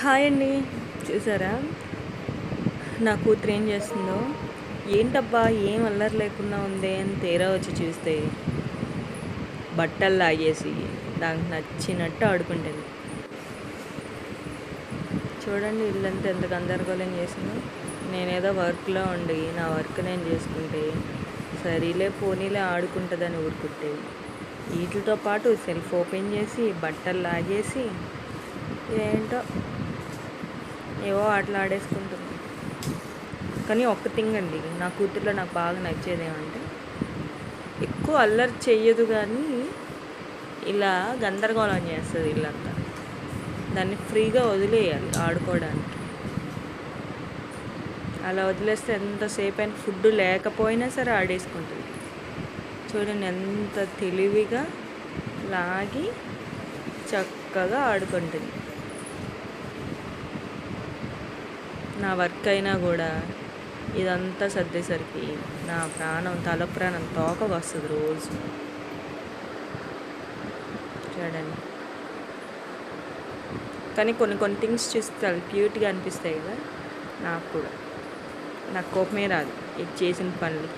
Hi అండి. చూసారా? నా కూతురు ఏం చేస్తుందో? ఏంటబ్బా ఏం అల్లరి లేకుండా ఉంది అని తీరా వచ్చి చూస్తే బట్టలు లాగేసి దానికి నచ్చినట్టు ఆడుకుంటుంది. చూడండి ఇల్లంతా ఎంత గందరగోళం చేసిందో. నేనేదో వర్క్లో ఉండి నా వర్క్ నేను చేసుకుంటే సరేలే పోనీలే ఆడుకుంటుందని ఊరుకుంటే వీటితో పాటు సెల్ఫ్ ఓపెన్ చేసి బట్టలు లాగేసి ఏంటో ఏవో ఆటలు ఆడేసుకుంటుంది. కానీ ఒక్క థింగ్ అండి నా కూతుర్లో నాకు బాగా నచ్చేది ఏమంటే ఎక్కువ అల్లరి చెయ్యదు కానీ ఇలా గందరగోళం చేస్తుంది ఇల్లంతా. దాన్ని ఫ్రీగా వదిలేయాలి ఆడుకోవడానికి. అలా వదిలేస్తే ఎంతసేపు అయినా ఫుడ్ లేకపోయినా సరే ఆడేసుకుంటుంది. చూడండి ఎంత తెలివిగా లాగి చక్కగా ఆడుకుంటుంది. నా వర్క్ అయినా కూడా ఇదంతా సర్దేసరికి నా ప్రాణం తల ప్రాణం తోక వస్తుంది రోజు. చూడండి. కానీ కొన్ని కొన్ని థింగ్స్ చూస్తే చాలా క్యూట్గా అనిపిస్తాయి కదా నాకు కూడా. నాకు కోపమే రాదు ఇది చేసిన పనులు